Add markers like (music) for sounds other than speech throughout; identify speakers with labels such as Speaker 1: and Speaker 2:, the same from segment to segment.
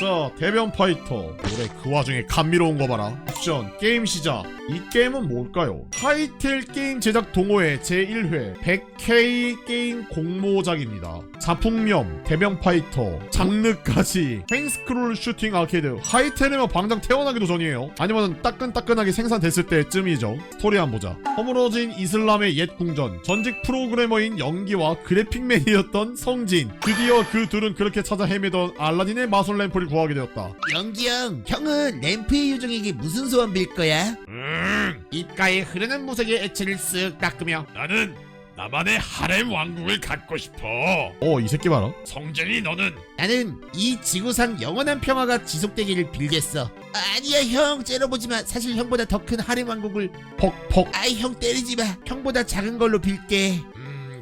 Speaker 1: 자 대변 파이터. 올해 그 와중에 감미로운 거 봐라 옵션 게임 시작. 이 게임은 뭘까요? 하이텔 게임 제작 동호회 제1회 100K 게임 공모작입니다. 작품명 대변 파이터 장르까지 횡스크롤 슈팅 아케이드 하이텔이면 방장 태어나기도 전이에요. 아니면 따끈따끈하게 생산됐을 때쯤이죠. 스토리 한번 보자. 허물어진 이슬람의 옛 궁전 전직 프로그래머인 연기와 그래픽맨이었던 성진. 드디어 그 둘은 그렇게 찾아 헤매던 알라딘의 마술 램프를 구하게 되었다.
Speaker 2: 영기 형, 형은 램프의 요정에게 무슨 소원 빌 거야?
Speaker 1: 음 입가에 흐르는 무색의 액체를 쓱 닦으며
Speaker 3: 나는 나만의 하렘 왕국을 갖고 싶어.
Speaker 1: 어 이 새끼 봐라
Speaker 3: 성진이 너는
Speaker 2: 나는 이 지구상 영원한 평화가 지속되기를 빌겠어. 아니야 형, 째려보지 마. 사실 형보다 더 큰 하렘 왕국을.
Speaker 1: 퍽퍽
Speaker 2: 아이 형 때리지 마. 형보다 작은 걸로 빌게.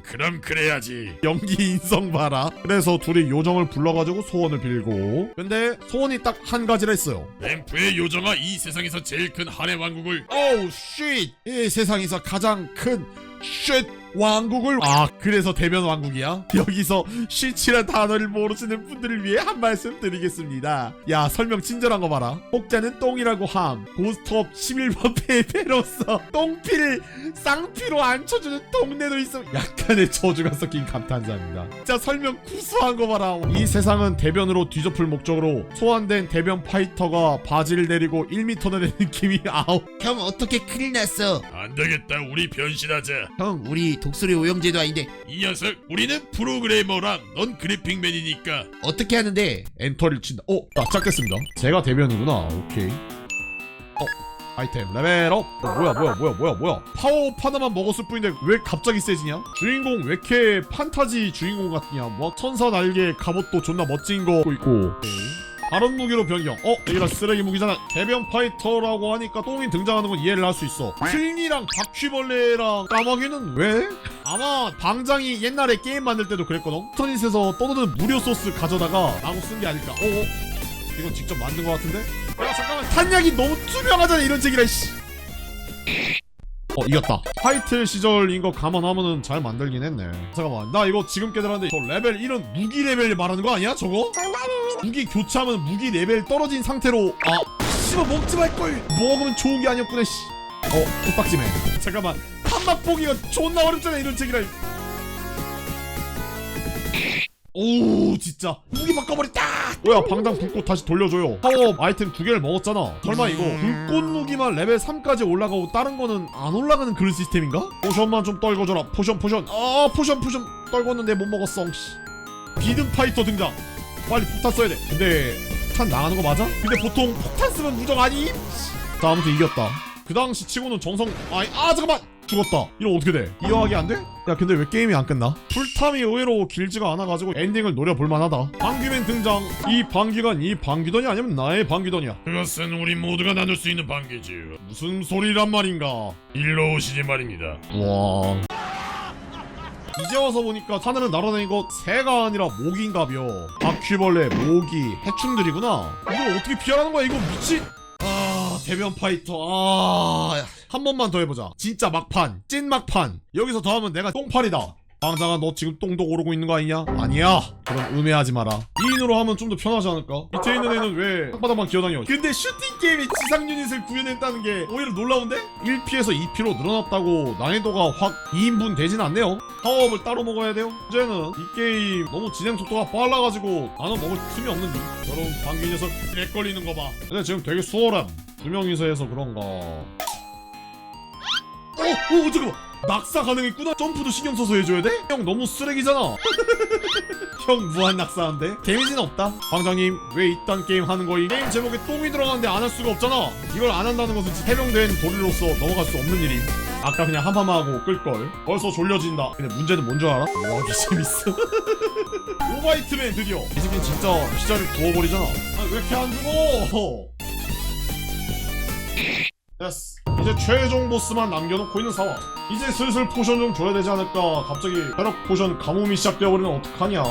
Speaker 3: 음 그럼 그래야지.
Speaker 1: 연기 인성 봐라 그래서 둘이 요정을 불러가지고 소원을 빌고 근데 소원이 딱 한 가지라 했어요
Speaker 3: 램프의 요정아 이 세상에서 제일 큰 하렘 왕국을
Speaker 1: 오우 쉿! 이 세상에서 가장 큰 쉿! 왕국을 아 그래서 대변 왕국이야? 여기서 쉿이란 단어를 모르시는 분들을 위해 한 말씀 드리겠습니다 야 설명 친절한 거 봐라 혹자는 똥이라고 함 고스톱 11번 페페로서 똥피를 쌍피로 앉혀주는 동네도 있어 약간의 저주가 섞인 감탄사입니다 진짜 설명 구수한 거 봐라 이 세상은 대변으로 뒤덮을 목적으로 소환된 대변 파이터가 바지를 내리고 1m나 되는 느낌이 아우
Speaker 2: 형 어떻게 큰일 났어?
Speaker 3: 안 되겠다. 우리 변신하자.
Speaker 2: 형, 우리 독수리 오형제도 아닌데
Speaker 3: 이 녀석 우리는 프로그래머랑 넌 그래픽맨이니까
Speaker 2: 어떻게 하는데?
Speaker 1: 엔터를 친다. 어, 나 찾겠습니다. 제가 대변이구나. 오케이. 어, 아이템 레벨업. 어, 뭐야, 뭐야, 뭐야, 뭐야, 뭐야. 파워업 하나만 먹었을 뿐인데 왜 갑자기 세지냐? 주인공 왜 이렇게 판타지 주인공 같냐? 뭐 천사 날개 갑옷도 존나 멋진 거 있고. 오케이. 다른 무기로 변경. 어, 여기가 쓰레기 무기잖아. 대변 파이터라고 하니까 똥이 등장하는 건 이해를 할 수 있어. 틀니랑 바퀴벌레랑 까마귀는 왜? 아마 방장이 옛날에 게임 만들 때도 그랬거든. 인터넷에서 떠도는 무료 소스 가져다가 라고 쓴게 아닐까. 어, 어? 이건 직접 만든 것 같은데? 야 잠깐만 탄약이 너무 투명하잖아 이런 책이라 씨. 어 이겼다. 화이트 시절인 거 감안하면은 잘 만들긴 했네. 잠깐만 나 이거 지금 깨달았는데 저 레벨 1은 무기 레벨 말하는 거 아니야 저거? 무기 교체하면 무기 레벨 떨어진 상태로 아 씨발 먹지 말걸. 먹으면 좋은 게 아니었구나 씨어 뚝박지네. 잠깐만 판막 보기가 존나 어렵잖아 이런 책이라 오 진짜. 무기 바꿔버렸다 뭐야 방장 불꽃 다시 돌려줘요. 파워 아이템 두 개를 먹었잖아. 설마 이거 불꽃 무기만 레벨 3까지 올라가고 다른 거는 안 올라가는 그런 시스템인가? 포션만 좀 떨궈줘라. 포션 포션. 아 포션 포션. 떨궜는데 못 먹었어 씨. 비듬 파이터 등장. 빨리 폭탄 써야 돼. 근데 폭탄 나가는 거 맞아? 근데 보통 폭탄 쓰면 무적 아니? 자 아무튼 이겼다. 그 당시 치고는 정성 아이 아 잠깐만 죽었다 이러면 어떻게 돼? 이어하기 안 돼? 야 근데 왜 게임이 안 끝나? 풀탐이 의외로 길지가 않아가지고 엔딩을 노려볼 만하다 방귀맨 등장 이 방귀가 네 방귀더니 아니면 나의 방귀더냐
Speaker 3: 그것은 우리 모두가 나눌 수 있는 관계지.
Speaker 1: 무슨 소리란 말인가
Speaker 3: 일로 오시지 말입니다.
Speaker 1: 와 이제 와서 보니까 하늘을 날아다니는 거 새가 아니라 모기인가벼 바퀴벌레, 모기, 해충들이구나 이걸 어떻게 피하라는 거야 이거 미친 아 대변 파이터. 아 한 번만 더 해보자. 진짜 막판 찐 막판. 여기서 더 하면 내가 똥팔이다. 방장아 너 지금 똥도 오르고 있는 거 아니냐? 아니야. 그럼 음해하지 마라. 2인으로 하면 좀 더 편하지 않을까? 밑에 있는 애는 왜 땅바닥만 기어다녀? 근데 슈팅 게임이 지상 유닛을 구현했다는 게 오히려 놀라운데? 1피에서 2피로 늘어났다고 난이도가 확 2인분 되진 않네요. 파워업을 따로 먹어야 돼요? 문제는 이 게임 너무 진행 속도가 빨라가지고 나눠 먹을 틈이 없는 중 여러분 방귀 녀석 렉 걸리는 거봐. 근데 지금 되게 수월함 두 명이서 해서 그런가 어? 어 잠깐만. 낙사 가능했구나. 점프도 신경 써서 해줘야 돼? 형 너무 쓰레기잖아. (laughs) 형 무한 낙사한데? 데미지는 없다. 방장님 왜 이딴 게임 하는 거임? 게임 제목에 똥이 들어가는데 안 할 수가 없잖아. 이걸 안 한다는 것은 해명된 도리로서 넘어갈 수 없는 일임. 아까 그냥 한 판만 하고 끌걸. 벌써 졸려진다. 근데 문제는 뭔 줄 알아? 와 이게 재밌어 (laughs) 오바이트맨 드디어. 이 새끼는 진짜 피자를 구워버리잖아. 아니 왜 이렇게 안 죽어 됐어 이제 최종 보스만 남겨놓고 있는 상황. 이제 슬슬 포션 좀 줘야 되지 않을까. 갑자기 혈액 포션 가뭄이 시작되어버리면 어떡하냐.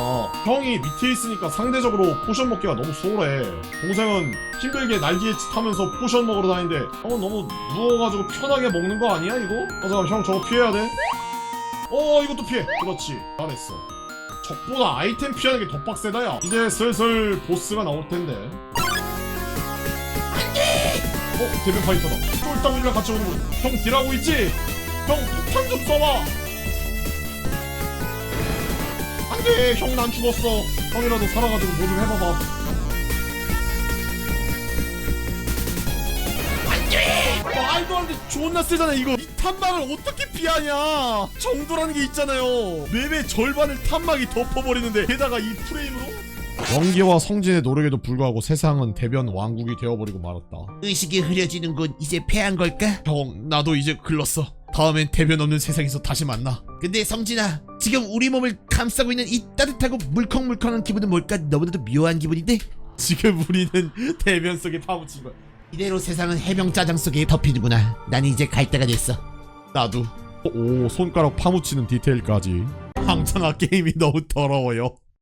Speaker 1: 형이 밑에 있으니까 상대적으로 포션 먹기가 너무 수월해. 동생은 힘들게 날개에 타면서 포션 먹으러 다니는데 형은 너무 누워가지고 편하게 먹는 거 아니야 이거? 어 잠깐 형 저거 피해야 돼? 어 이것도 피해. 그렇지. 잘했어. 적보다 아이템 피하는 게 더 빡세다 야. 이제 슬슬 보스가 나올 텐데 어? 대변 파이터다 쫄딱이랑 같이 오는 거형 딜하고 있지? 형 폭탄 좀 써봐! 안돼! 형 난 죽었어. 형이라도 살아가지고 뭐 좀 해봐봐. 안돼! 말도 안돼 존나 세잖아 이거. 이 탄막을 어떻게 피하냐? 정도라는 게 있잖아요. 맵의 절반을 탄막이 덮어버리는데 게다가 이 프레임으로 연기와 성진의 노력에도 불구하고 세상은 대변 왕국이 되어버리고 말았다
Speaker 2: 의식이 흐려지는군. 이제 패한 걸까?
Speaker 1: 형 나도 이제 글렀어 다음엔 대변 없는 세상에서 다시 만나
Speaker 2: 근데 성진아, 지금 우리 몸을 감싸고 있는 이 따뜻하고 물컹물컹한 기분은 뭘까? 너무나도 묘한 기분인데?
Speaker 1: 지금 우리는 대변 속에 파묻힌 거야
Speaker 2: 이대로 세상은 해병 짜장 속에 덮이는구나. 난 이제 갈 때가 됐어.
Speaker 1: 나도 오 손가락 파묻히는 디테일까지 황창아 게임이 너무 더러워요